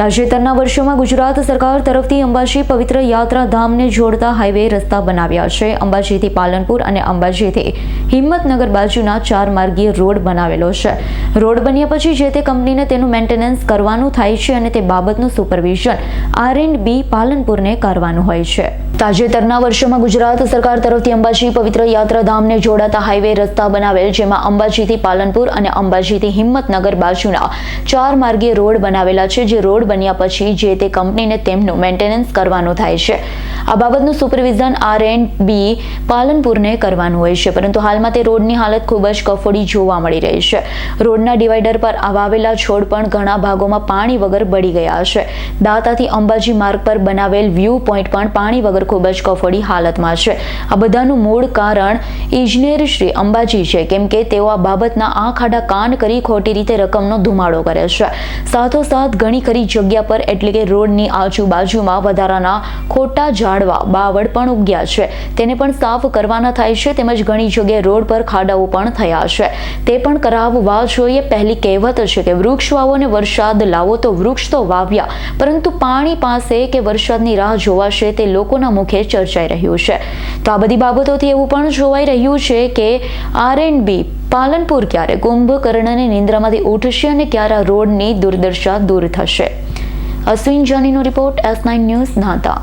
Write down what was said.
તાજેતરના વર્ષોમાં ગુજરાત સરકાર તરફથી અંબાજી પવિત્ર યાત્રાધામને જોડતા હાઈવે રસ્તા બનાવ્યા છે. અંબાજીથી પાલનપુર અને અંબાજીથી હિંમતનગર બાજુના ચાર માર્ગીય રોડ બનાવેલો છે. રોડ બન્યા પછી જે તે કંપનીને તેનું મેન્ટેનન્સ કરવાનું થાય છે અને તે બાબતનું સુપરવિઝન આર એન્ડ બી પાલનપુરને કરવાનું હોય છે. તાજેતરના વર્ષોમાં ગુજરાત સરકાર તરફથી અંબાજી પવિત્ર યાત્રાધામને જોડાતા હાઈવે રસ્તા બનાવેલ, જેમાં અંબાજીથી પાલનપુર અને અંબાજીથી હિંમતનગર બાજુના ચાર માર્ગીય રોડ બનાવેલા છે. જે રોડ બન્યા પછી જે તે કંપનીને તેમનું મેન્ટેનન્સ કરવાનું થાય છે. આ બાબતનું સુપરવિઝન આર એન્ડ બી પાલનપુરને કરવાનું હોય છે. પરંતુ હાલમાં તે રોડની હાલત ખૂબ જ કફોડી જોવા મળી રહી છે. રોડના ડિવાઈડર પર વાવેલા છોડ પણ ઘણા ભાગોમાં પાણી વગર બળી ગયા છે. દાતાથી અંબાજી માર્ગ પર બનાવેલ વ્યૂ પોઈન્ટ પણ પાણી વગર ખૂબ જ કફોડી હાલતમાં છે. આ બધાનું મૂળ કારણ ઇજનેર શ્રી અંબાજી છે. કેમ કે તેઓ આ બાબતના આંખ, આડા, કાન કરી ખોટી રીતે રકમનો ધુમાડો કરે છે. સાથોસાથ ઘણી ખરી જગ્યા પર એટલે કે રોડની આજુબાજુમાં વધારાના ખોટા ઝાડવા બાવળ પણ ઉગ્યા છે. તેને પણ સાફ કરવાના થાય છે તેમજ ઘણી જગ્યાએ રોડ પર ખાડાઓ પણ થયા છે. તે પણ કરાવવા જોઈએ. પહેલી કહેવત છે કે વૃક્ષ વાવો અને વરસાદ લાવો તો વૃક્ષ તો વાવ્યા. પરંતુ પાણી પાસે કે વરસાદની રાહ જોવાશે તે લોકોના મુખે ચર્ચાઈ રહ્યું છે. તો આ બધી બાબતોથી એવું પણ જોવાઈ રહ્યું છે કે આર એન્ડ બી પાલનપુર ક્યારે કુંભકર્ણની નિંદ્રામાંથી ઉઠશે અને ક્યારે રોડની દુર્દશા દૂર થશે. અશ્વિન જાનીનો રિપોર્ટ એસ નાઇન ન્યૂઝ નાતા.